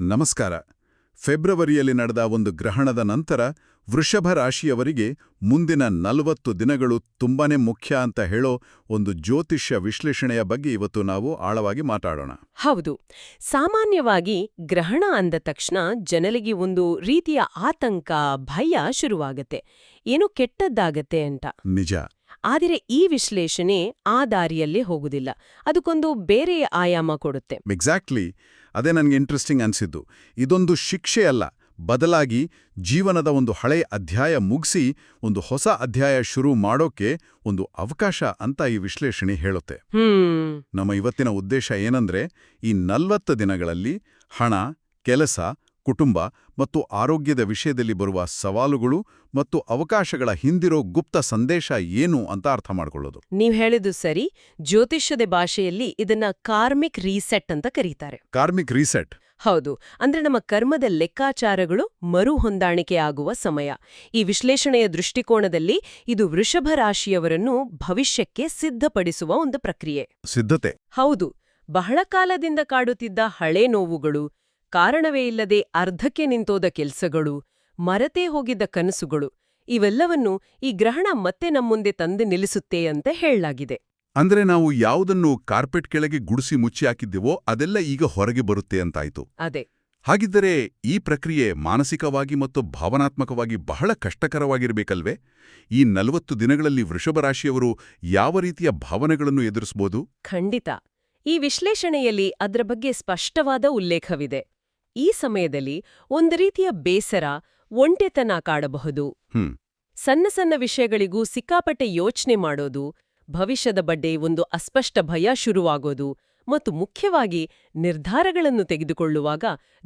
ನಮಸ್ಕಾರ. ಫೆಬ್ರವರಿಯಲ್ಲಿ ನಡೆದ ಒಂದು ಗ್ರಹಣದ ನಂತರ ವೃಷಭ ರಾಶಿಯವರಿಗೆ ಮುಂದಿನ ನಲವತ್ತು ದಿನಗಳು ತುಂಬಾನೇ ಮುಖ್ಯ ಅಂತ ಹೇಳೋ ಒಂದು ಜ್ಯೋತಿಷ್ಯ ವಿಶ್ಲೇಷಣೆಯ ಬಗ್ಗೆ ಇವತ್ತು ನಾವು ಆಳವಾಗಿ ಮಾತಾಡೋಣ. ಹೌದು. ಸಾಮಾನ್ಯವಾಗಿ ಗ್ರಹಣ ಅಂದ ತಕ್ಷಣ ಜನರಿಗೆ ಒಂದು ರೀತಿಯ ಆತಂಕ ಭಯ ಶುರುವಾಗತ್ತೆ. ಏನು ಕೆಟ್ಟದ್ದಾಗತ್ತೆ ಅಂತ. ನಿಜ. ಆದರೆ ಈ ವಿಶ್ಲೇಷಣೆ ಆ ದಾರಿಯಲ್ಲೇ ಹೋಗುದಿಲ್ಲ ಅದಕ್ಕೊಂದು ಬೇರೆ ಆಯಾಮ ಕೊಡುತ್ತೆ. ಎಕ್ಸಾಕ್ಟ್ಲಿ ಅದೇ ನನಗೆ ಇಂಟ್ರೆಸ್ಟಿಂಗ್ ಅನ್ಸಿದ್ದು. ಇದೊಂದು ಶಿಕ್ಷೆ ಅಲ್ಲ. ಬದಲಾಗಿ ಜೀವನದ ಒಂದು ಹಳೆ ಅಧ್ಯಾಯ ಮುಗಿಸಿ ಒಂದು ಹೊಸ ಅಧ್ಯಾಯ ಶುರು ಮಾಡೋಕೆ ಒಂದು ಅವಕಾಶ ಅಂತ ಈ ವಿಶ್ಲೇಷಣೆ ಹೇಳುತ್ತೆ. ನಮ್ಮ ಇವತ್ತಿನ ಉದ್ದೇಶ ಏನಂದ್ರೆ ಈ ನಲ್ವತ್ತು ದಿನಗಳಲ್ಲಿ ಹಣ ಕೆಲಸ ಕುಟುಂಬ ಮತ್ತು ಆರೋಗ್ಯದ ವಿಷಯದಲ್ಲಿ ಬರುವ ಸವಾಲುಗಳು ಮತ್ತು ಅವಕಾಶಗಳ ಹಿಂದಿರೋ ಗುಪ್ತ ಸಂದೇಶ ಏನು ಅಂತ ಅರ್ಥ ಮಾಡಿಕೊಳ್ಳೋದು. ನೀವು ಹೇಳಿದ್ದು ಸರಿ. ಜ್ಯೋತಿಷ್ಯದ ಭಾಷೆಯಲ್ಲಿ ಇದನ್ನ ಕಾರ್ಮಿಕ್ ರೀಸೆಟ್ ಅಂತ ಕರೀತಾರೆ. Karmic reset. ಹೌದು. ಅಂದ್ರೆ ನಮ್ಮ ಕರ್ಮದ ಲೆಕ್ಕಾಚಾರಗಳು ಮರು ಹೊಂದಾಣಿಕೆ ಆಗುವ ಸಮಯ. ಈ ವಿಶ್ಲೇಷಣೆಯ ದೃಷ್ಟಿಕೋನದಲ್ಲಿ ಇದು ವೃಷಭ ರಾಶಿಯವರನ್ನು ಭವಿಷ್ಯಕ್ಕೆ ಸಿದ್ಧಪಡಿಸುವ ಒಂದು ಪ್ರಕ್ರಿಯೆ. ಸಿದ್ಧತೆ. ಹೌದು. ಬಹಳ ಕಾಲದಿಂದ ಕಾಡುತ್ತಿದ್ದ ಹಳೆ ನೋವುಗಳು ಕಾರಣವೇ ಇಲ್ಲದೆ ಅರ್ಧಕ್ಕೆ ನಿಂತೋದ ಕೆಲ್ಸಗಳು ಮರತೇ ಹೋಗಿದ್ದ ಕನಸುಗಳು ಇವೆಲ್ಲವನ್ನು ಈ ಗ್ರಹಣ ಮತ್ತೆ ನಮ್ಮುಂದೆ ತಂದು ನಿಲ್ಲಿಸುತ್ತೆ ಅಂತ ಹೇಳಲಾಗಿದೆ. ಅಂದ್ರೆ ನಾವು ಯಾವುದನ್ನು ಕಾರ್ಪೆಟ್ ಕೆಳಗೆ ಗುಡಿಸಿ ಮುಚ್ಚಿ ಹಾಕಿದ್ದೆವೋ ಅದೆಲ್ಲ ಈಗ ಹೊರಗೆ ಬರುತ್ತೆ ಅಂತಾಯ್ತು. ಅದೇ. ಹಾಗಿದ್ದರೆ ಈ ಪ್ರಕ್ರಿಯೆ ಮಾನಸಿಕವಾಗಿ ಮತ್ತು ಭಾವನಾತ್ಮಕವಾಗಿ ಬಹಳ ಕಷ್ಟಕರವಾಗಿರಬೇಕಲ್ವೇ? ಈ ನಲವತ್ತು ದಿನಗಳಲ್ಲಿ ವೃಷಭ ರಾಶಿಯವರು ಯಾವ ರೀತಿಯ ಭಾವನೆಗಳನ್ನು ಎದುರಿಸಬಹುದು ಖಂಡಿತ. ಈ ವಿಶ್ಲೇಷಣೆಯಲ್ಲಿ ಅದರ ಬಗ್ಗೆ ಸ್ಪಷ್ಟವಾದ ಉಲ್ಲೇಖವಿದೆ. ಈ ಸಮಯದಲ್ಲಿ ಒಂದು ರೀತಿಯ ಬೇಸರ ಒಂಟೆತನ ಕಾಡಬಹುದು. ಸಣ್ಣ ಸಣ್ಣ ವಿಷಯಗಳಿಗೂ ಸಿಕ್ಕಾಪಟ್ಟೆ ಯೋಚನೆ ಮಾಡೋದು ಭವಿಷ್ಯದ ಬಗ್ಗೆ ಒಂದು ಅಸ್ಪಷ್ಟ ಭಯ ಶುರುವಾಗೋದು ಮತ್ತು ಮುಖ್ಯವಾಗಿ ನಿರ್ಧಾರಗಳನ್ನು ತೆಗೆದುಕೊಳ್ಳುವಾಗ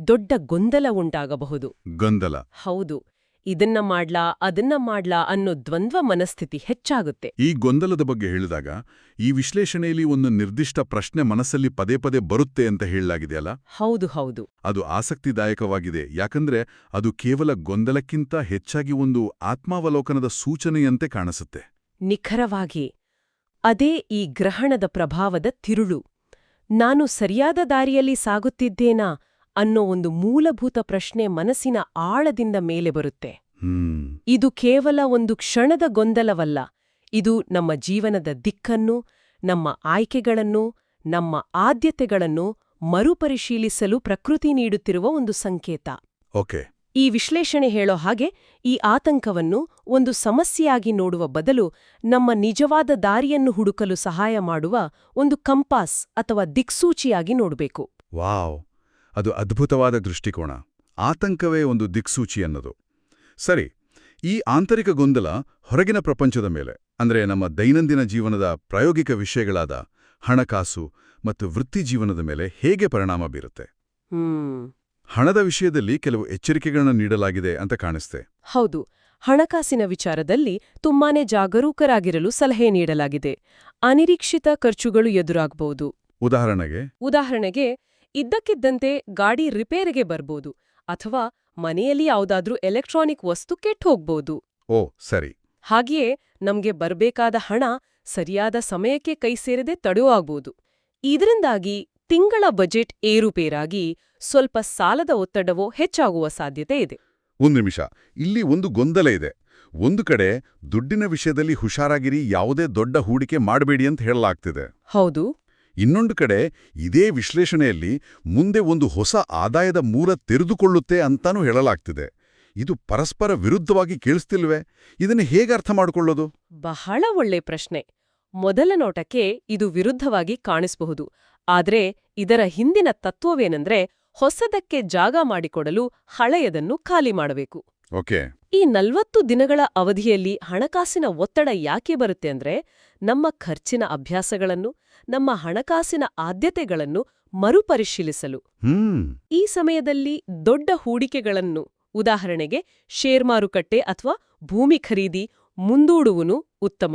ದೊಡ್ಡ ಗೊಂದಲ ಉಂಟಾಗಬಹುದು. ಗೊಂದಲ. ಹೌದು. ಇದನ್ನ ಮಾಡ್ಲಾ ಅದನ್ನ ಮಾಡ್ಲಾ ಅನ್ನೋ ದ್ವಂದ್ವ ಮನಸ್ಥಿತಿ ಹೆಚ್ಚಾಗುತ್ತೆ. ಈ ಗೊಂದಲದ ಬಗ್ಗೆ ಹೇಳಿದಾಗ ಈ ವಿಶ್ಲೇಷಣೆಯಲ್ಲಿ ಒಂದು ನಿರ್ದಿಷ್ಟ ಪ್ರಶ್ನೆ ಮನಸ್ಸಲ್ಲಿ ಪದೇ ಪದೇ ಬರುತ್ತೆ ಅಂತ ಹೇಳಲಾಗಿದೆಯಲ್ಲ ಹೌದು ಹೌದು. ಅದು ಆಸಕ್ತಿದಾಯಕವಾಗಿದೆ ಯಾಕಂದ್ರೆ ಅದು ಕೇವಲ ಗೊಂದಲಕ್ಕಿಂತ ಹೆಚ್ಚಾಗಿ ಒಂದು ಆತ್ಮಾವಲೋಕನದ ಸೂಚನೆಯಂತೆ ಕಾಣಿಸುತ್ತೆ. ನಿಖರವಾಗಿ ಅದೇ ಈ ಗ್ರಹಣದ ಪ್ರಭಾವದ ತಿರುಳು. ನಾನು ಸರಿಯಾದ ದಾರಿಯಲ್ಲಿ ಸಾಗುತ್ತಿದ್ದೇನಾ? ಅನ್ನೋ ಒಂದು ಮೂಲಭೂತ ಪ್ರಶ್ನೆ ಮನಸ್ಸಿನ ಆಳದಿಂದ ಮೇಲೆ ಬರುತ್ತೆ. ಇದು ಕೇವಲ ಒಂದು ಕ್ಷಣದ ಗೊಂದಲವಲ್ಲ. ಇದು ನಮ್ಮ ಜೀವನದ ದಿಕ್ಕನ್ನು ನಮ್ಮ ಆಯ್ಕೆಗಳನ್ನು ನಮ್ಮ ಆದ್ಯತೆಗಳನ್ನು ಮರುಪರಿಶೀಲಿಸಲು ಪ್ರಕೃತಿ ನೀಡುತ್ತಿರುವ ಒಂದು ಸಂಕೇತ. ಓಕೆ. ಈ ವಿಶ್ಲೇಷಣೆ ಹೇಳೋ ಹಾಗೆ ಈ ಆತಂಕವನ್ನು ಒಂದು ಸಮಸ್ಯೆಯಾಗಿ ನೋಡುವ ಬದಲು ನಮ್ಮ ನಿಜವಾದ ದಾರಿಯನ್ನು ಹುಡುಕಲು ಸಹಾಯ ಮಾಡುವ ಒಂದು ಕಂಪಾಸ್ ಅಥವಾ ದಿಕ್ಸೂಚಿಯಾಗಿ ನೋಡಬೇಕು. ವಾವ್. ಅದು ಅದ್ಭುತವಾದ ದೃಷ್ಟಿಕೋನ. ಆತಂಕವೇ ಒಂದು ದಿಕ್ಸೂಚಿ ಅನ್ನೋದು. ಸರಿ ಈ ಆಂತರಿಕ ಗೊಂದಲ ಹೊರಗಿನ ಪ್ರಪಂಚದ ಮೇಲೆ ಅಂದ್ರೆ ನಮ್ಮ ದೈನಂದಿನ ಜೀವನದ ಪ್ರಾಯೋಗಿಕ ವಿಷಯಗಳಾದ ಹಣಕಾಸು ಮತ್ತು ವೃತ್ತಿ ಜೀವನದ ಮೇಲೆ ಹೇಗೆ ಪರಿಣಾಮ ಬೀರುತ್ತೆ? ಹಣದ ವಿಷಯದಲ್ಲಿ ಕೆಲವು ಎಚ್ಚರಿಕೆಗಳನ್ನು ನೀಡಲಾಗಿದೆ ಅಂತ ಕಾಣಿಸ್ತೆ. ಹೌದು ಹಣಕಾಸಿನ ವಿಚಾರದಲ್ಲಿ ತುಂಬಾನೇ ಜಾಗರೂಕರಾಗಿರಲು ಸಲಹೆ ನೀಡಲಾಗಿದೆ. ಅನಿರೀಕ್ಷಿತ ಖರ್ಚುಗಳು ಎದುರಾಗಬಹುದು ಉದಾಹರಣೆಗೆ? ಉದಾಹರಣೆಗೆ ಇದ್ದಕ್ಕಿದ್ದಂತೆ ಗಾಡಿ ರಿಪೇರಿಗೆ ಬರ್ಬೋದು ಅಥವಾ ಮನೆಯಲ್ಲಿ ಯಾವುದಾದ್ರೂ ಎಲೆಕ್ಟ್ರಾನಿಕ್ ವಸ್ತು ಕೆಟ್ಟ ಹೋಗ್ಬೋದು ಓ ಸರಿ. ಹಾಗೆಯೇ ನಮ್ಗೆ ಬರ್ಬೇಕಾದ ಹಣ ಸರಿಯಾದ ಸಮಯಕ್ಕೆ ಕೈ ಸೇರದೆ ತಡೆಯುವಾಗ್ಬೋದು ಇದರಿಂದಾಗಿ ತಿಂಗಳ ಬಜೆಟ್ ಏರುಪೇರಾಗಿ ಸ್ವಲ್ಪ ಸಾಲದ ಒತ್ತಡವೋ ಹೆಚ್ಚಾಗುವ ಸಾಧ್ಯತೆ ಇದೆ. ಒಂದು ನಿಮಿಷ. ಇಲ್ಲಿ ಒಂದು ಗೊಂದಲ ಇದೆ. ಒಂದು ಕಡೆ ದುಡ್ಡಿನ ವಿಷಯದಲ್ಲಿ ಹುಷಾರಾಗಿರಿ ಯಾವುದೇ ದೊಡ್ಡ ಹೂಡಿಕೆ ಮಾಡಬೇಡಿ ಅಂತ ಹೇಳಲಾಗ್ತಿದೆ. ಹೌದು. ಇನ್ನೊಂದು ಕಡೆ ಇದೇ ವಿಶ್ಲೇಷಣೆಯಲ್ಲಿ ಮುಂದೆ ಒಂದು ಹೊಸ ಆದಾಯದ ಮೂಲ ತೆರೆದುಕೊಳ್ಳುತ್ತೆ ಅಂತಾನೂ ಹೇಳಲಾಗ್ತಿದೆ. ಇದು ಪರಸ್ಪರ ವಿರುದ್ಧವಾಗಿ ಕೇಳಿಸ್ತಿಲ್ವೆ? ಇದನ್ನು ಹೇಗೆ ಅರ್ಥ ಮಾಡಿಕೊಳ್ಳೋದು? ಬಹಳ ಒಳ್ಳೆ ಪ್ರಶ್ನೆ. ಮೊದಲ ನೋಟಕ್ಕೆ ಇದು ವಿರುದ್ಧವಾಗಿ ಕಾಣಿಸಬಹುದು. ಆದರೆ ಇದರ ಹಿಂದಿನ ತತ್ವವೇನೆಂದ್ರೆ ಹೊಸದಕ್ಕೆ ಜಾಗ ಮಾಡಿಕೊಡಲು ಹಳೆಯದನ್ನು ಖಾಲಿ ಮಾಡಬೇಕು. ಓಕೆ. ಈ ನಲ್ವತ್ತು ದಿನಗಳ ಅವಧಿಯಲ್ಲಿ ಹಣಕಾಸಿನ ಒತ್ತಡ ಯಾಕೆ ಬರುತ್ತೆ ಅಂದ್ರೆ ನಮ್ಮ ಖರ್ಚಿನ ಅಭ್ಯಾಸಗಳನ್ನು ನಮ್ಮ ಹಣಕಾಸಿನ ಆದ್ಯತೆಗಳನ್ನು ಮರುಪರಿಶೀಲಿಸಲು. ಈ ಸಮಯದಲ್ಲಿ ದೊಡ್ಡ ಹೂಡಿಕೆಗಳನ್ನು ಉದಾಹರಣೆಗೆ ಷೇರ್ ಮಾರುಕಟ್ಟೆ ಅಥವಾ ಭೂಮಿ ಖರೀದಿ ಮುಂದೂಡುವನು ಉತ್ತಮ.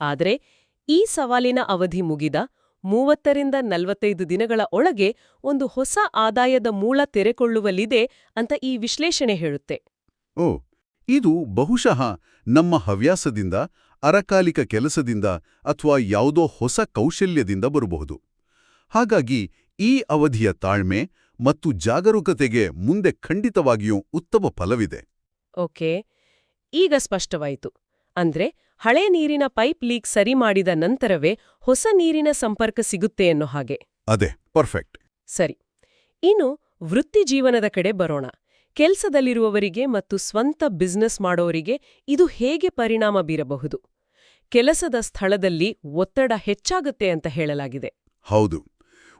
ಆದರೆ ಈ ಸವಾಲಿನ ಅವಧಿ ಮುಗಿದ ಮೂವತ್ತರಿಂದ ನಲವತ್ತೈದು ದಿನಗಳ ಒಳಗೆ ಒಂದು ಹೊಸ ಆದಾಯದ ಮೂಲ ತೆರೆಕೊಳ್ಳುವಲ್ಲಿದೆ ಅಂತ ಈ ವಿಶ್ಲೇಷಣೆ ಹೇಳುತ್ತೆ. ಓ ಇದು ಬಹುಶಃ ನಮ್ಮ ಹವ್ಯಾಸದಿಂದ ಅರಕಾಲಿಕ ಕೆಲಸದಿಂದ ಅಥವಾ ಯಾವುದೋ ಹೊಸ ಕೌಶಲ್ಯದಿಂದ ಬರಬಹುದು. ಹಾಗಾಗಿ ಈ ಅವಧಿಯ ತಾಳ್ಮೆ ಮತ್ತು ಜಾಗರೂಕತೆಗೆ ಮುಂದೆ ಖಂಡಿತವಾಗಿಯೂ ಉತ್ತಮ ಫಲವಿದೆ. ಓಕೆ ಈಗ ಸ್ಪಷ್ಟವಾಯಿತು. ಅಂದ್ರೆ ಹಳೆ ನೀರಿನ ಪೈಪ್ ಲೀಕ್ ಸರಿ ಮಾಡಿದ ನಂತರವೇ ಹೊಸ ನೀರಿನ ಸಂಪರ್ಕ ಸಿಗುತ್ತೆ ಅನ್ನೋ ಹಾಗೆ. ಅದೇ ಪರ್ಫೆಕ್ಟ್. ಸರಿ ಇನ್ನು ವೃತ್ತಿ ಜೀವನದ ಕಡೆ ಬರೋಣ. ಕೆಲ್ಸದಲ್ಲಿರುವವರಿಗೆ ಮತ್ತು ಸ್ವಂತ ಬಿಸ್ನೆಸ್ ಮಾಡೋರಿಗೆ ಇದು ಹೇಗೆ ಪರಿಣಾಮ ಬೀರಬಹುದು? ಕೆಲಸದ ಸ್ಥಳದಲ್ಲಿ ಒತ್ತಡ ಹೆಚ್ಚಾಗುತ್ತೆ ಅಂತ ಹೇಳಲಾಗಿದೆ. ಹೌದು.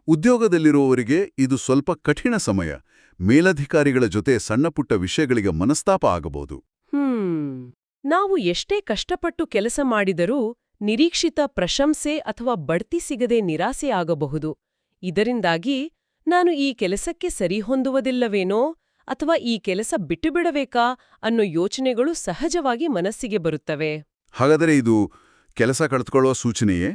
ಉದ್ಯೋಗದಲ್ಲಿರುವವರಿಗೆ ಇದು ಸ್ವಲ್ಪ ಕಠಿಣ ಸಮಯ. ಮೇಲಧಿಕಾರಿಗಳ ಜೊತೆ ಸಣ್ಣಪುಟ್ಟ ವಿಷಯಗಳಿಗೆ ಮನಸ್ತಾಪ ಆಗಬಹುದು. ಹ್ಮ್. ನಾವು ಎಷ್ಟೇ ಕಷ್ಟಪಟ್ಟು ಕೆಲಸ ಮಾಡಿದರೂ ನಿರೀಕ್ಷಿತ ಪ್ರಶಂಸೆ ಅಥವಾ ಬಡ್ತಿ ಸಿಗದೆ ನಿರಾಸೆ ಆಗಬಹುದು. ಇದರಿಂದಾಗಿ ನಾನು ಈ ಕೆಲಸಕ್ಕೆ ಸರಿಹೊಂದುವುದಿಲ್ಲವೇನೋ? ಅಥವಾ ಈ ಕೆಲಸ ಬಿಟ್ಟುಬಿಡಬೇಕಾ ಅನ್ನೋ ಯೋಚನೆಗಳು ಸಹಜವಾಗಿ ಮನಸ್ಸಿಗೆ ಬರುತ್ತವೆ. ಹಾಗಾದರೆ ಇದು ಕೆಲಸ ಕಳೆದುಕೊಳ್ಳುವ ಸೂಚನೆಯೇ?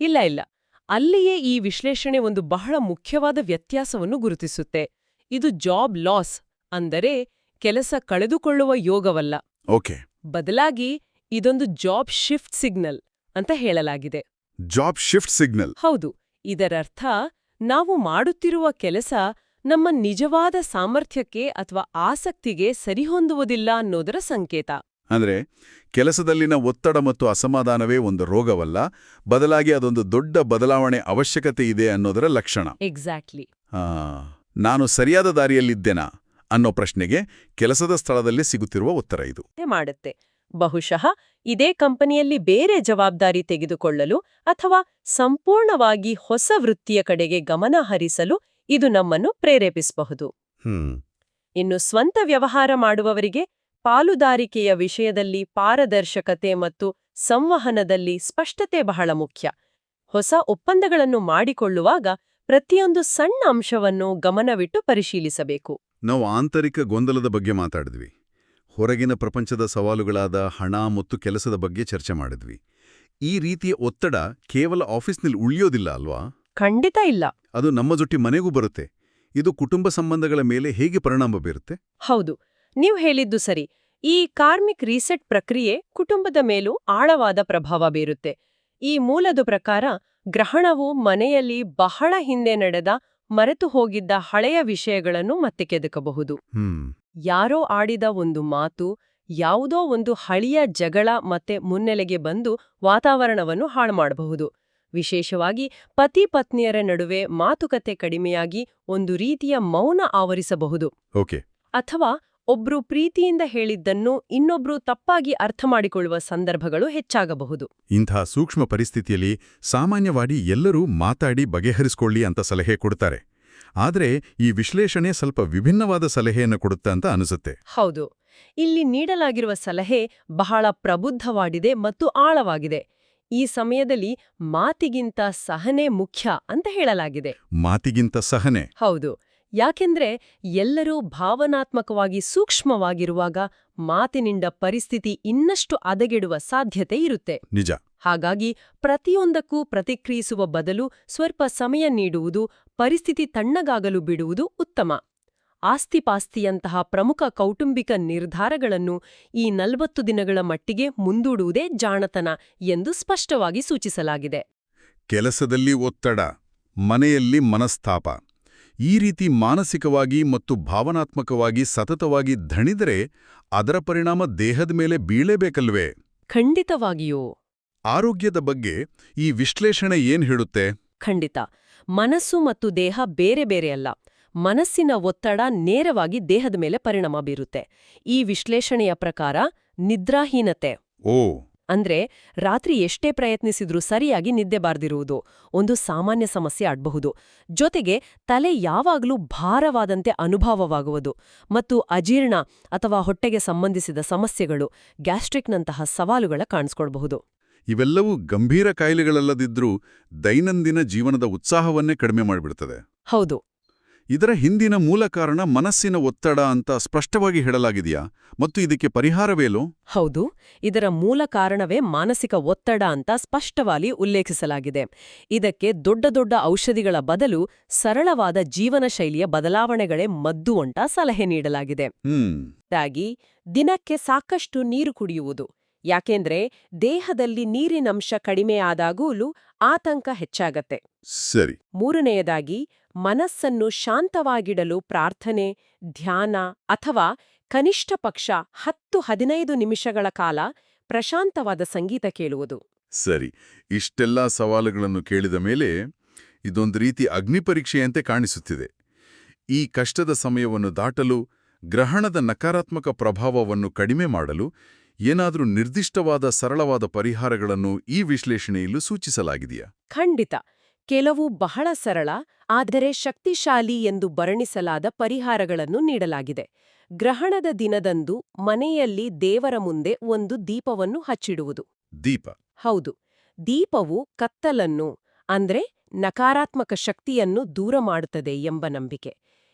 ಇಲ್ಲ ಇಲ್ಲ. ಅಲ್ಲಿಯೇ ಈ ವಿಶ್ಲೇಷಣೆ ಒಂದು ಬಹಳ ಮುಖ್ಯವಾದ ವ್ಯತ್ಯಾಸವನ್ನು ಗುರುತಿಸುತ್ತೆ. ಇದು ಜಾಬ್ ಲಾಸ್ ಅಂದರೆ ಕೆಲಸ ಕಳೆದುಕೊಳ್ಳುವ ಯೋಗವಲ್ಲ. ಓಕೆ. ಬದಲಾಗಿ ಇದೊಂದು ಜಾಬ್ ಶಿಫ್ಟ್ ಸಿಗ್ನಲ್ ಅಂತ ಹೇಳಲಾಗಿದೆ. Job shift signal. ಹೌದು ಇದರರ್ಥ ನಾವು ಮಾಡುತ್ತಿರುವ ಕೆಲಸ ನಮ್ಮ ನಿಜವಾದ ಸಾಮರ್ಥ್ಯಕ್ಕೆ ಅಥವಾ ಆಸಕ್ತಿಗೆ ಸರಿಹೊಂದುವುದಿಲ್ಲ ಅನ್ನೋದರ ಸಂಕೇತ. ಅಂದ್ರೆ ಕೆಲಸದಲ್ಲಿನ ಒತ್ತಡ ಮತ್ತು ಅಸಮಾಧಾನವೇ ಒಂದು ರೋಗವಲ್ಲ ಬದಲಾಗಿ ಅದೊಂದು ದೊಡ್ಡ ಬದಲಾವಣೆ ಅವಶ್ಯಕತೆ ಇದೆ ಅನ್ನೋದರ ಲಕ್ಷಣ. ಎಕ್ಸಾಕ್ಟ್ಲಿ ನಾನು ಸರಿಯಾದ ದಾರಿಯಲ್ಲಿದ್ದೇನಾ ಅನ್ನೋ ಪ್ರಶ್ನೆಗೆ ಕೆಲಸದ ಸ್ಥಳದಲ್ಲಿ ಸಿಗುತ್ತಿರುವ ಉತ್ತರ ಇದು. ಮಾಡುತ್ತೆ. ಬಹುಶಃ ಇದೇ ಕಂಪನಿಯಲ್ಲಿ ಬೇರೆ ಜವಾಬ್ದಾರಿ ತೆಗೆದುಕೊಳ್ಳಲು ಅಥವಾ ಸಂಪೂರ್ಣವಾಗಿ ಹೊಸ ವೃತ್ತಿಯ ಕಡೆಗೆ ಗಮನ ಹರಿಸಲು ಇದು ನಮ್ಮನ್ನು ಪ್ರೇರೇಪಿಸಬಹುದು. ಹ್ಮ್. ಇನ್ನು ಸ್ವಂತ ವ್ಯವಹಾರ ಮಾಡುವವರಿಗೆ ಪಾಲುದಾರಿಕೆಯ ವಿಷಯದಲ್ಲಿ ಪಾರದರ್ಶಕತೆ ಮತ್ತು ಸಂವಹನದಲ್ಲಿ ಸ್ಪಷ್ಟತೆ ಬಹಳ ಮುಖ್ಯ. ಹೊಸ ಒಪ್ಪಂದಗಳನ್ನು ಮಾಡಿಕೊಳ್ಳುವಾಗ ಪ್ರತಿಯೊಂದು ಸಣ್ಣ ಅಂಶವನ್ನು ಗಮನವಿಟ್ಟು ಪರಿಶೀಲಿಸಬೇಕು. ನಾವು ಆಂತರಿಕ ಗೊಂದಲದ ಬಗ್ಗೆ ಮಾತಾಡಿದ್ವಿ. ಹೊರಗಿನ ಪ್ರಪಂಚದ ಸವಾಲುಗಳಾದ ಹಣ ಮತ್ತು ಕೆಲಸದ ಬಗ್ಗೆ ಚರ್ಚೆ ಮಾಡಿದ್ವಿ. ಈ ರೀತಿಯ ಒತ್ತಡ ಕೇವಲ ಆಫೀಸ್ನಲ್ಲಿ ಉಳಿಯೋದಿಲ್ಲ ಅಲ್ವಾ? ಖಂಡಿತ ಇಲ್ಲ. ಅದು ನಮ್ಮ ಜೊತೆ ಮನೆಗೂ ಬರುತ್ತೆ. ಇದು ಕುಟುಂಬ ಸಂಬಂಧಗಳ ಮೇಲೆ ಹೇಗೆ ಪರಿಣಾಮ ಬೀರುತ್ತೆ? ಹೌದು. ನೀವು ಹೇಳಿದ್ದು ಸರಿ. ಈ ಕಾರ್ಮಿಕ್ ರೀಸೆಟ್ ಪ್ರಕ್ರಿಯೆ ಕುಟುಂಬದ ಮೇಲೂ ಆಳವಾದ ಪ್ರಭಾವ ಬೀರುತ್ತೆ. ಈ ಮೂಲದ ಪ್ರಕಾರ ಗ್ರಹಣವು ಮನೆಯಲ್ಲಿ ಬಹಳ ಹಿಂದೆ ನಡೆದ ಮರೆತು ಹೋಗಿದ್ದ ಹಳೆಯ ವಿಷಯಗಳನ್ನು ಮತ್ತೆ ಕೆದಕಬಹುದು. ಯಾರೋ ಆಡಿದ ಒಂದು ಮಾತು ಯಾವುದೋ ಒಂದು ಹಳಿಯ ಜಗಳ ಮತ್ತೆ ಮುನ್ನೆಲೆಗೆ ಬಂದು ವಾತಾವರಣವನ್ನು ಹಾಳು ಮಾಡಬಹುದು. ವಿಶೇಷವಾಗಿ ಪತಿ ಪತ್ನಿಯರ ನಡುವೆ ಮಾತುಕತೆ ಕಡಿಮೆಯಾಗಿ ಒಂದು ರೀತಿಯ ಮೌನ ಆವರಿಸಬಹುದು. ಓಕೆ. ಅಥವಾ ಒಬ್ರು ಪ್ರೀತಿಯಿಂದ ಹೇಳಿದ್ದನ್ನು ಇನ್ನೊಬ್ರು ತಪ್ಪಾಗಿ ಅರ್ಥ ಮಾಡಿಕೊಳ್ಳುವ ಸಂದರ್ಭಗಳು ಹೆಚ್ಚಾಗಬಹುದು. ಇಂಥ ಸೂಕ್ಷ್ಮ ಪರಿಸ್ಥಿತಿಯಲ್ಲಿ ಸಾಮಾನ್ಯವಾಗಿ ಎಲ್ಲರೂ ಮಾತಾಡಿ ಬಗೆಹರಿಸಿಕೊಳ್ಳಿ ಅಂತ ಸಲಹೆ ಕೊಡ್ತಾರೆ. ಆದರೆ ಈ ವಿಶ್ಲೇಷಣೆ ಸ್ವಲ್ಪ ವಿಭಿನ್ನವಾದ ಸಲಹೆಯನ್ನು ಕೊಡುತ್ತೆ ಅಂತ ಅನಿಸುತ್ತೆ. ಹೌದು. ಇಲ್ಲಿ ನೀಡಲಾಗಿರುವ ಸಲಹೆ ಬಹಳ ಪ್ರಬುದ್ಧವಾಗಿದೆ ಮತ್ತು ಆಳವಾಗಿದೆ. ಈ ಸಮಯದಲ್ಲಿ ಮಾತಿಗಿಂತ ಸಹನೆ ಮುಖ್ಯ ಅಂತ ಹೇಳಲಾಗಿದೆ. ಮಾತಿಗಿಂತ ಸಹನೆ? ಹೌದು. ಯಾಕೆಂದ್ರೆ ಎಲ್ಲರೂ ಭಾವನಾತ್ಮಕವಾಗಿ ಸೂಕ್ಷ್ಮವಾಗಿರುವಾಗ ಮಾತಿನಿಂದ ಪರಿಸ್ಥಿತಿ ಇನ್ನಷ್ಟು ಅದಗೆಡುವ ಸಾಧ್ಯತೆ ಇರುತ್ತೆ. ನಿಜ. ಹಾಗಾಗಿ ಪ್ರತಿಯೊಂದಕ್ಕೂ ಪ್ರತಿಕ್ರಿಯಿಸುವ ಬದಲು ಸ್ವಲ್ಪ ಸಮಯ ನೀಡುವುದು ಪರಿಸ್ಥಿತಿ ತಣ್ಣಗಾಗಲು ಬಿಡುವುದು ಉತ್ತಮ. ಆಸ್ತಿಪಾಸ್ತಿಯಂತಹ ಪ್ರಮುಖ ಕೌಟುಂಬಿಕ ನಿರ್ಧಾರಗಳನ್ನು ಈ ನಲವತ್ತು ದಿನಗಳ ಮಟ್ಟಿಗೆ ಮುಂದೂಡುವುದೇ ಜಾಣತನ ಎಂದು ಸ್ಪಷ್ಟವಾಗಿ ಸೂಚಿಸಲಾಗಿದೆ. ಕೆಲಸದಲ್ಲಿ ಒತ್ತಡ ಮನೆಯಲ್ಲಿ ಮನಸ್ತಾಪ ಈ ರೀತಿ ಮಾನಸಿಕವಾಗಿ ಮತ್ತು ಭಾವನಾತ್ಮಕವಾಗಿ ಸತತವಾಗಿ ಧಣಿದರೆ ಅದರ ಪರಿಣಾಮ ದೇಹದ ಮೇಲೆ ಬೀಳೇಬೇಕಲ್ವೇ? ಖಂಡಿತವಾಗಿಯೂ. ಆರೋಗ್ಯದ ಬಗ್ಗೆ ಈ ವಿಶ್ಲೇಷಣೆ ಏನ್ ಹೇಳುತ್ತೆ? ಖಂಡಿತ. ಮನಸ್ಸು ಮತ್ತು ದೇಹ ಬೇರೆ ಬೇರೆ ಅಲ್ಲ. ಮನಸ್ಸಿನ ಒತ್ತಡ ನೇರವಾಗಿ ದೇಹದ ಮೇಲೆ ಪರಿಣಾಮ ಬೀರುತ್ತೆ. ಈ ವಿಶ್ಲೇಷಣೆಯ ಪ್ರಕಾರ ನಿದ್ರಾಹೀನತೆ ಓ. ಅಂದ್ರೆ ರಾತ್ರಿ ಎಷ್ಟೇ ಪ್ರಯತ್ನಿಸಿದ್ರೂ ಸರಿಯಾಗಿ ನಿದ್ದೆ ಬಾರ್ದಿರುವುದು ಒಂದು ಸಾಮಾನ್ಯ ಸಮಸ್ಯೆ ಆಡ್ಬಹುದು ಜೊತೆಗೆ ತಲೆ ಯಾವಾಗಲೂ ಭಾರವಾದಂತೆ ಅನುಭವವಾಗುವುದು ಮತ್ತು ಅಜೀರ್ಣ ಅಥವಾ ಹೊಟ್ಟೆಗೆ ಸಂಬಂಧಿಸಿದ ಸಮಸ್ಯೆಗಳು ಗ್ಯಾಸ್ಟ್ರಿಕ್ನಂತಹ ಸವಾಲುಗಳ ಕಾಣಿಸ್ಕೊಳ್ಬಹುದು. ಇವೆಲ್ಲವೂ ಗಂಭೀರ ಕಾಯಿಲೆಗಳಲ್ಲದಿದ್ರೂ ದೈನಂದಿನ ಜೀವನದ ಉತ್ಸಾಹವನ್ನೇ ಕಡಿಮೆ ಮಾಡಿಬಿಡುತ್ತದೆ ಹೌದು. ಇದರ ಹಿಂದಿನ ಮೂಲ ಕಾರಣ ಮನಸ್ಸಿನ ಒತ್ತಡ ಅಂತ ಸ್ಪಷ್ಟವಾಗಿ ಹೇಳಲಾಗಿದೆಯಾ? ಮತ್ತು ಇದಕ್ಕೆ ಪರಿಹಾರವೇನು? ಹೌದು ಇದರ ಮೂಲ ಕಾರಣವೇ ಮಾನಸಿಕ ಒತ್ತಡ ಅಂತ ಸ್ಪಷ್ಟವಾಗಿ ಉಲ್ಲೇಖಿಸಲಾಗಿದೆ. ಇದಕ್ಕೆ ದೊಡ್ಡ ದೊಡ್ಡ ಔಷಧಿಗಳ ಬದಲು ಸರಳವಾದ ಜೀವನ ಶೈಲಿಯ ಬದಲಾವಣೆಗಳೇ ಮದ್ದು ಅಂತ ಸಲಹೆ ನೀಡಲಾಗಿದೆ. ಹ್ಮ್. ಾಗಿ ದಿನಕ್ಕೆ ಸಾಕಷ್ಟು ನೀರು ಕುಡಿಯುವುದು ಯಾಕೆಂದ್ರೆ ದೇಹದಲ್ಲಿ ನೀರಿನಂಶ ಕಡಿಮೆಯಾದಾಗೂಲೂ ಆತಂಕ ಹೆಚ್ಚಾಗತ್ತೆ. ಸರಿ. ಮೂರನೆಯದಾಗಿ ಮನಸ್ಸನ್ನು ಶಾಂತವಾಗಿಡಲು ಪ್ರಾರ್ಥನೆ ಧ್ಯಾನ ಅಥವಾ ಕನಿಷ್ಠ ಪಕ್ಷ ಹತ್ತು ಹದಿನೈದು ನಿಮಿಷಗಳ ಕಾಲ ಪ್ರಶಾಂತವಾದ ಸಂಗೀತ ಕೇಳುವುದು. ಸರಿ. ಇಷ್ಟೆಲ್ಲ ಸವಾಲುಗಳನ್ನು ಕೇಳಿದ ಮೇಲೆ ಇದೊಂದು ರೀತಿ ಅಗ್ನಿಪರೀಕ್ಷೆಯಂತೆ ಕಾಣಿಸುತ್ತಿದೆ. ಈ ಕಷ್ಟದ ಸಮಯವನ್ನು ದಾಟಲು ಗ್ರಹಣದ ನಕಾರಾತ್ಮಕ ಪ್ರಭಾವವನ್ನು ಕಡಿಮೆ ಮಾಡಲು ಏನಾದರೂ ನಿರ್ದಿಷ್ಟವಾದ ಸರಳವಾದ ಪರಿಹಾರಗಳನ್ನು ಈ ವಿಶ್ಲೇಷಣೆಯಲ್ಲೂ ಸೂಚಿಸಲಾಗಿದೆಯಾ? ಖಂಡಿತ. ಕೆಲವು ಬಹಳ ಸರಳ ಆದರೆ ಶಕ್ತಿಶಾಲಿ ಎಂದು ಬರಣಿಸಲಾದ ಪರಿಹಾರಗಳನ್ನು ನೀಡಲಾಗಿದೆ. ಗ್ರಹಣದ ದಿನದಂದು ಮನೆಯಲ್ಲಿ ದೇವರ ಮುಂದೆ ಒಂದು ದೀಪವನ್ನು ಹಚ್ಚಿಡುವುದು. ದೀಪ. ಹೌದು. ದೀಪವು ಕತ್ತಲನ್ನು ಅಂದ್ರೆ ನಕಾರಾತ್ಮಕ ಶಕ್ತಿಯನ್ನು ದೂರ ಮಾಡುತ್ತದೆ ಎಂಬ ನಂಬಿಕೆ.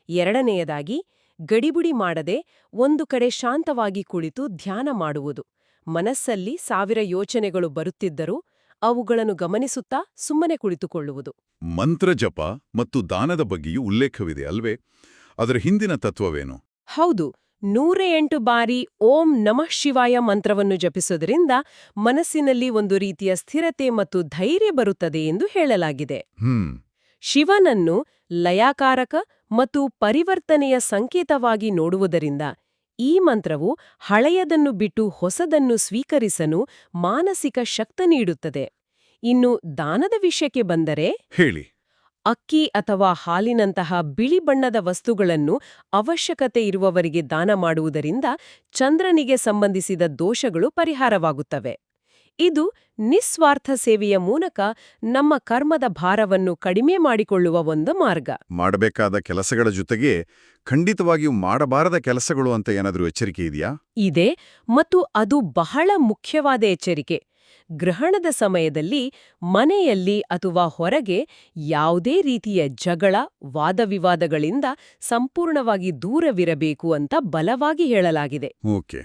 ಎರಡನೆಯದಾಗಿ ಗಡಿಬಿಡಿ ಮಾಡದೆ ಒಂದು ಕಡೆ ಶಾಂತವಾಗಿ ಕುಳಿತು ಧ್ಯಾನ ಮಾಡುವುದು. ಮನಸ್ಸಲ್ಲಿ ಸಾವಿರ ಯೋಚನೆಗಳು ಬರುತ್ತಿದ್ದರೂ ಅವುಗಳನ್ನು ಗಮನಿಸುತ್ತಾ ಸುಮ್ಮನೆ ಕುಳಿತುಕೊಳ್ಳುವುದು. ಮಂತ್ರ ಜಪ ಮತ್ತು ದಾನದ ಬಗ್ಗೆಯೂ ಉಲ್ಲೇಖವಿದೆ ಅಲ್ವೇ? ಅದರ ಹಿಂದಿನ ತತ್ವವೇನು? ಹೌದು ನೂರ ಎಂಟು ಬಾರಿ ಓಂ ನಮಃ ಶಿವಾಯ ಮಂತ್ರವನ್ನು ಜಪಿಸುವುದರಿಂದ ಮನಸ್ಸಿನಲ್ಲಿ ಒಂದು ರೀತಿಯ ಸ್ಥಿರತೆ ಮತ್ತು ಧೈರ್ಯ ಬರುತ್ತದೆ ಎಂದು ಹೇಳಲಾಗಿದೆ. ಶಿವನನ್ನು ಲಯಾಕಾರಕ ಮತ್ತು ಪರಿವರ್ತನೆಯ ಸಂಕೇತವಾಗಿ ನೋಡುವುದರಿಂದ ಈ ಮಂತ್ರವು ಹಳೆಯದನ್ನು ಬಿಟ್ಟು ಹೊಸದನ್ನು ಸ್ವೀಕರಿಸಲು ಮಾನಸಿಕ ಶಕ್ತ ನೀಡುತ್ತದೆ. ಇನ್ನು ದಾನದ ವಿಷಯಕ್ಕೆ ಬಂದರೆ ಹೇಳಿ. ಅಕ್ಕಿ ಅಥವಾ ಹಾಲಿನಂತಹ ಬಿಳಿ ಬಣ್ಣದ ವಸ್ತುಗಳನ್ನು ಅವಶ್ಯಕತೆ ಇರುವವರಿಗೆ ದಾನ ಮಾಡುವುದರಿಂದ ಚಂದ್ರನಿಗೆ ಸಂಬಂಧಿಸಿದ ದೋಷಗಳು ಪರಿಹಾರವಾಗುತ್ತವೆ. ಇದು ನಿಸ್ವಾರ್ಥ ಸೇವೆಯ ಮೂಲಕ ನಮ್ಮ ಕರ್ಮದ ಭಾರವನ್ನು ಕಡಿಮೆ ಮಾಡಿಕೊಳ್ಳುವ ಒಂದು ಮಾರ್ಗ. ಮಾಡಬೇಕಾದ ಕೆಲಸಗಳ ಜೊತೆಗೆ ಖಂಡಿತವಾಗಿಯೂ ಮಾಡಬಾರದ ಕೆಲಸಗಳು ಅಂತ ಏನಾದರೂ ಎಚ್ಚರಿಕೆ ಇದೆಯಾ? ಇದೆ ಮತ್ತು ಅದು ಬಹಳ ಮುಖ್ಯವಾದ ಎಚ್ಚರಿಕೆ. ಗ್ರಹಣದ ಸಮಯದಲ್ಲಿ ಮನೆಯಲ್ಲಿ ಅಥವಾ ಹೊರಗೆ ಯಾವುದೇ ರೀತಿಯ ಜಗಳ ವಾದವಿವಾದಗಳಿಂದ ಸಂಪೂರ್ಣವಾಗಿ ದೂರವಿರಬೇಕು ಅಂತ ಬಲವಾಗಿ ಹೇಳಲಾಗಿದೆ. ಓಕೆ.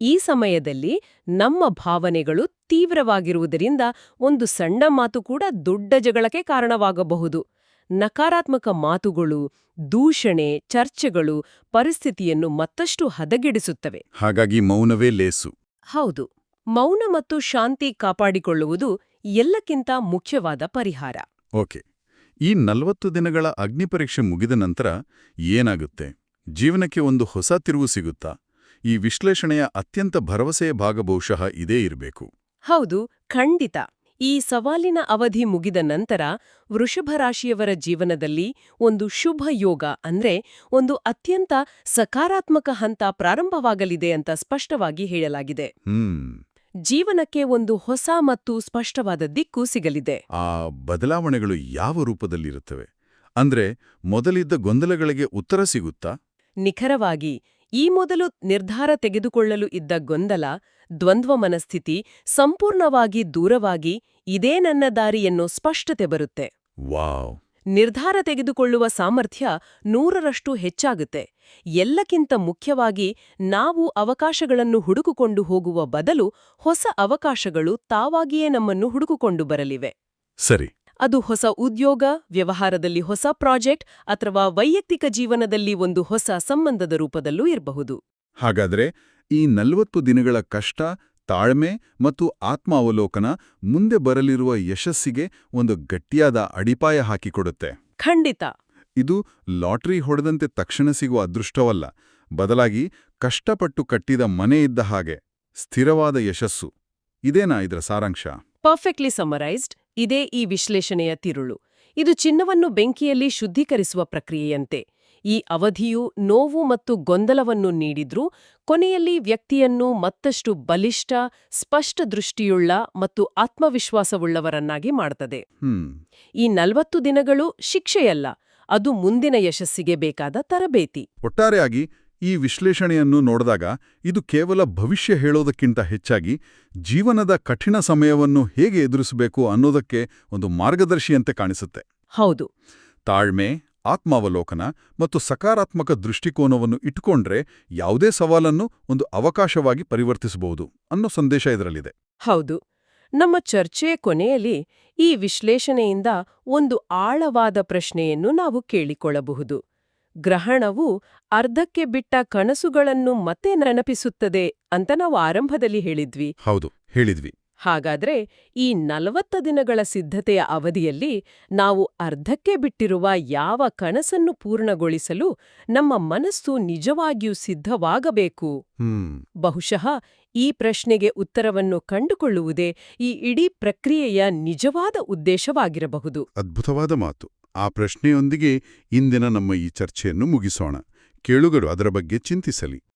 ಈ ಸಮಯದಲ್ಲಿ ನಮ್ಮ ಭಾವನೆಗಳು ತೀವ್ರವಾಗಿರುವುದರಿಂದ ಒಂದು ಸಣ್ಣ ಮಾತು ಕೂಡ ದೊಡ್ಡ ಜಗಳಕ್ಕೆ ಕಾರಣವಾಗಬಹುದು. ನಕಾರಾತ್ಮಕ ಮಾತುಗಳು ದೂಷಣೆ ಚರ್ಚೆಗಳು ಪರಿಸ್ಥಿತಿಯನ್ನು ಮತ್ತಷ್ಟು ಹದಗೆಡಿಸುತ್ತವೆ. ಹಾಗಾಗಿ ಮೌನವೇ ಲೇಸು. ಹೌದು ಮೌನ ಮತ್ತು ಶಾಂತಿ ಕಾಪಾಡಿಕೊಳ್ಳುವುದು ಎಲ್ಲಕ್ಕಿಂತ ಮುಖ್ಯವಾದ ಪರಿಹಾರ. ಓಕೆ ಈ ನಲವತ್ತು ದಿನಗಳ ಅಗ್ನಿಪರೀಕ್ಷೆ ಮುಗಿದ ನಂತರ ಏನಾಗುತ್ತೆ? ಜೀವನಕ್ಕೆ ಒಂದು ಹೊಸ ತಿರುವು ಸಿಗುತ್ತಾ? ಈ ವಿಶ್ಲೇಷಣೆಯ ಅತ್ಯಂತ ಭರವಸೆಯ ಭಾಗ ಬಹುಶಃ ಇದೇ ಇರಬೇಕು. ಹೌದು ಖಂಡಿತ. ಈ ಸವಾಲಿನ ಅವಧಿ ಮುಗಿದ ನಂತರ ವೃಷಭ ರಾಶಿಯವರ ಜೀವನದಲ್ಲಿ ಒಂದು ಶುಭ ಯೋಗ ಅಂದ್ರೆ ಒಂದು ಅತ್ಯಂತ ಸಕಾರಾತ್ಮಕ ಹಂತ ಪ್ರಾರಂಭವಾಗಲಿದೆ ಅಂತ ಸ್ಪಷ್ಟವಾಗಿ ಹೇಳಲಾಗಿದೆ. ಜೀವನಕ್ಕೆ ಒಂದು ಹೊಸ ಮತ್ತು ಸ್ಪಷ್ಟವಾದ ದಿಕ್ಕು ಸಿಗಲಿದೆ. ಆ ಬದಲಾವಣೆಗಳು ಯಾವ ರೂಪದಲ್ಲಿರುತ್ತವೆ? ಅಂದ್ರೆ ಮೊದಲಿದ್ದ ಗೊಂದಲಗಳಿಗೆ ಉತ್ತರ ಸಿಗುತ್ತಾ? ನಿಖರವಾಗಿ ಈ ಮೊದಲು ನಿರ್ಧಾರ ತೆಗೆದುಕೊಳ್ಳಲು ಇದ್ದ ಗೊಂದಲ ದ್ವಂದ್ವ ಮನಸ್ಥಿತಿ ಸಂಪೂರ್ಣವಾಗಿ ದೂರವಾಗಿ ಇದೇ ನನ್ನ ದಾರಿ ಎನ್ನೋ ಸ್ಪಷ್ಟತೆ ಬರುತ್ತೆ. ವಾವ್. ನಿರ್ಧಾರ ತೆಗೆದುಕೊಳ್ಳುವ ಸಾಮರ್ಥ್ಯ ನೂರರಷ್ಟು ಹೆಚ್ಚಾಗುತ್ತೆ. ಎಲ್ಲಕ್ಕಿಂತ ಮುಖ್ಯವಾಗಿ ನಾವು ಅವಕಾಶಗಳನ್ನು ಹುಡುಕಿಕೊಂಡು ಹೋಗುವ ಬದಲು ಹೊಸ ಅವಕಾಶಗಳು ತಾವಾಗಿಯೇ ನಮ್ಮನ್ನು ಹುಡುಕಿಕೊಂಡು ಬರಲಿವೆ. ಸರಿ. ಅದು ಹೊಸ ಉದ್ಯೋಗ ವ್ಯವಹಾರದಲ್ಲಿ ಹೊಸ ಪ್ರಾಜೆಕ್ಟ್ ಅಥವಾ ವೈಯಕ್ತಿಕ ಜೀವನದಲ್ಲಿ ಒಂದು ಹೊಸ ಸಂಬಂಧದ ರೂಪದಲ್ಲೂ ಇರಬಹುದು. ಹಾಗಾದ್ರೆ ಈ ನಲವತ್ತು ದಿನಗಳ ಕಷ್ಟ ತಾಳ್ಮೆ ಮತ್ತು ಆತ್ಮ ಅವಲೋಕನ ಮುಂದೆ ಬರಲಿರುವ ಯಶಸ್ಸಿಗೆ ಒಂದು ಗಟ್ಟಿಯಾದ ಅಡಿಪಾಯ ಹಾಕಿಕೊಡುತ್ತೆ. ಖಂಡಿತ. ಇದು ಲಾಟ್ರಿ ಹೊಡೆದಂತೆ ತಕ್ಷಣ ಸಿಗುವ ಅದೃಷ್ಟವಲ್ಲ. ಬದಲಾಗಿ ಕಷ್ಟಪಟ್ಟು ಕಟ್ಟಿದ ಮನೆ ಇದ್ದ ಹಾಗೆ ಸ್ಥಿರವಾದ ಯಶಸ್ಸು. ಇದೇನಾ ಇದರ ಸಾರಾಂಶ? ಪರ್ಫೆಕ್ಟ್ಲಿ ಸಮರೈಸ್ಡ್ ಇದೇ ಈ ವಿಶ್ಲೇಷಣೆಯ ತಿರುಳು. ಇದು ಚಿನ್ನವನ್ನು ಬೆಂಕಿಯಲ್ಲಿ ಶುದ್ಧೀಕರಿಸುವ ಪ್ರಕ್ರಿಯೆಯಂತೆ. ಈ ಅವಧಿಯು ನೋವು ಮತ್ತು ಗೊಂದಲವನ್ನು ನೀಡಿದ್ರೂ ಕೊನೆಯಲ್ಲಿ ವ್ಯಕ್ತಿಯನ್ನು ಮತ್ತಷ್ಟು ಬಲಿಷ್ಠ ಸ್ಪಷ್ಟ ದೃಷ್ಟಿಯುಳ್ಳ ಮತ್ತು ಆತ್ಮವಿಶ್ವಾಸವುಳ್ಳವರನ್ನಾಗಿ ಮಾಡ್ತದೆ. ಈ ನಲವತ್ತು ದಿನಗಳು ಶಿಕ್ಷೆಯಲ್ಲ ಅದು ಮುಂದಿನ ಯಶಸ್ಸಿಗೆ ಬೇಕಾದ ತರಬೇತಿ. ಒಟ್ಟಾರೆಯಾಗಿ ಈ ವಿಶ್ಲೇಷಣೆಯನ್ನು ನೋಡಿದಾಗ ಇದು ಕೇವಲ ಭವಿಷ್ಯ ಹೇಳೋದಕ್ಕಿಂತ ಹೆಚ್ಚಾಗಿ ಜೀವನದ ಕಠಿಣ ಸಮಯವನ್ನು ಹೇಗೆ ಎದುರಿಸಬೇಕು ಅನ್ನೋದಕ್ಕೆ ಒಂದು ಮಾರ್ಗದರ್ಶಿಯಂತೆ ಕಾಣಿಸುತ್ತೆ. ಹೌದು. ತಾಳ್ಮೆ ಆತ್ಮಾವಲೋಕನ ಮತ್ತು ಸಕಾರಾತ್ಮಕ ದೃಷ್ಟಿಕೋನವನ್ನು ಇಟ್ಟುಕೊಂಡ್ರೆ ಯಾವುದೇ ಸವಾಲನ್ನು ಒಂದು ಅವಕಾಶವಾಗಿ ಪರಿವರ್ತಿಸಬಹುದು ಅನ್ನೋ ಸಂದೇಶ ಇದರಲ್ಲಿದೆ. ಹೌದು. ನಮ್ಮ ಚರ್ಚೆಯ ಕೊನೆಯಲ್ಲಿ ಈ ವಿಶ್ಲೇಷಣೆಯಿಂದ ಒಂದು ಆಳವಾದ ಪ್ರಶ್ನೆಯನ್ನು ನಾವು ಕೇಳಿಕೊಳ್ಳಬಹುದು. ಗ್ರಹಣವು ಅರ್ಧಕ್ಕೆ ಬಿಟ್ಟ ಕನಸುಗಳನ್ನು ಮತ್ತೆ ನೆನಪಿಸುತ್ತದೆ ಅಂತ ನಾವು ಆರಂಭದಲ್ಲಿ ಹೇಳಿದ್ವಿ. ಹೌದು ಹೇಳಿದ್ವಿ. ಹಾಗಾದ್ರೆ ಈ ನಲವತ್ತು ದಿನಗಳ ಸಿದ್ಧತೆಯ ಅವಧಿಯಲ್ಲಿ ನಾವು ಅರ್ಧಕ್ಕೆ ಬಿಟ್ಟಿರುವ ಯಾವ ಕನಸನ್ನು ಪೂರ್ಣಗೊಳಿಸಲು ನಮ್ಮ ಮನಸ್ಸು ನಿಜವಾಗಿಯೂ ಸಿದ್ಧವಾಗಬೇಕು? ಬಹುಶಃ ಈ ಪ್ರಶ್ನೆಗೆ ಉತ್ತರವನ್ನು ಕಂಡುಕೊಳ್ಳುವುದೇ ಈ ಇಡೀ ಪ್ರಕ್ರಿಯೆಯ ನಿಜವಾದ ಉದ್ದೇಶವಾಗಿರಬಹುದು. ಅದ್ಭುತವಾದ ಮಾತು. ಆ ಪ್ರಶ್ನೆಯೊಂದಿಗೆ ಇಂದಿನ ನಮ್ಮ ಈ ಚರ್ಚೆಯನ್ನು ಮುಗಿಸೋಣ. ಕೇಳುಗರು ಅದರ ಬಗ್ಗೆ ಚಿಂತಿಸಲಿ.